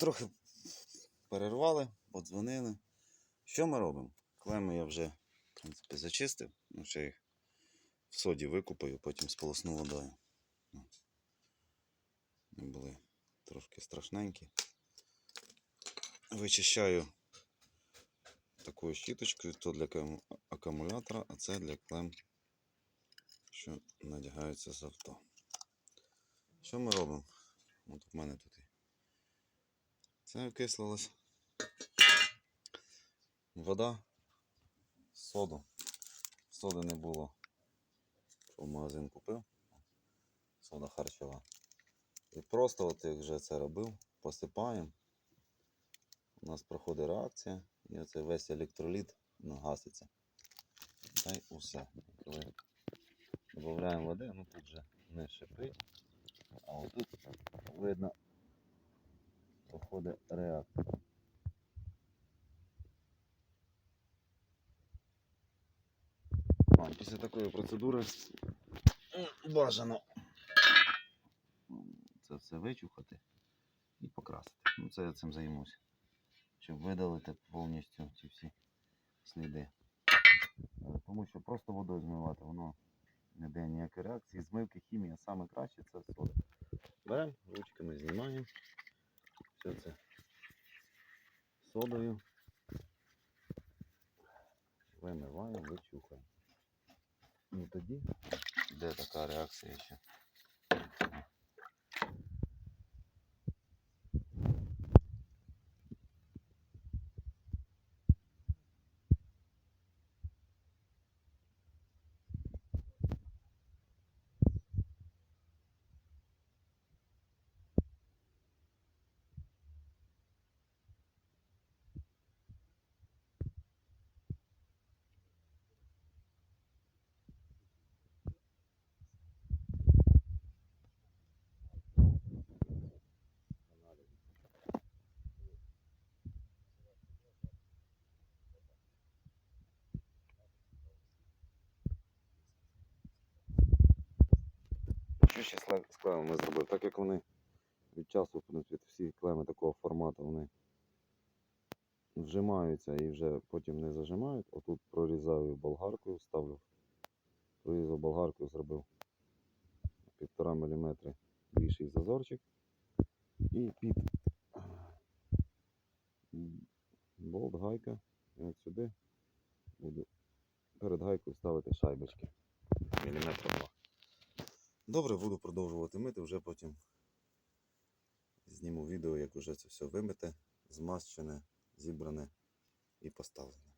трохи перервали, подзвонили. Що ми робимо? Клеми я вже, в принципі, зачистив. Ну, ще їх в соді викупаю, потім сполосну водою. Ну, Вони були трошки страшненькі. Вичищаю такою щіточкою, то для акумулятора, а це для клем, що надягаються з авто. Що ми робимо? От в мене тут. Це окислилось. Вода, соду. Соди не було. Що в магазин купив. Сода харчова. І просто, от як вже це робив, посипаємо. У нас проходить реакція, і оцей весь електроліт ну, гаситься. Та й усе. Коли додаємо води, ну тут вже не шипить. А отут видно проходить реакція. А, після такої процедури бажано це все вичухати і покрасити. Ну, це я цим займуся. Щоб видалити повністю ці всі сліди. Е, Тому що просто водою змивати, воно не дає ніякої реакції. Змивки хімія саме краще це сода. Беремо, ручками знімаємо. Все це содою. Вимиваємо, вичухаємо. І тоді йде така реакція ще. Ще з клемами зробив? Так як вони від часу, в принципі, всі клеми такого формату, вони вжимаються і вже потім не зажимають. Отут прорізаю болгаркою, ставлю, прорізав болгаркою, зробив півтора міліметри більший зазорчик. І під болт, гайка. І от сюди буду перед гайкою ставити шайбочки. Міліметра два. Добре, буду продовжувати мити, вже потім зніму відео, як уже це все вимите, змащене, зібране і поставлене.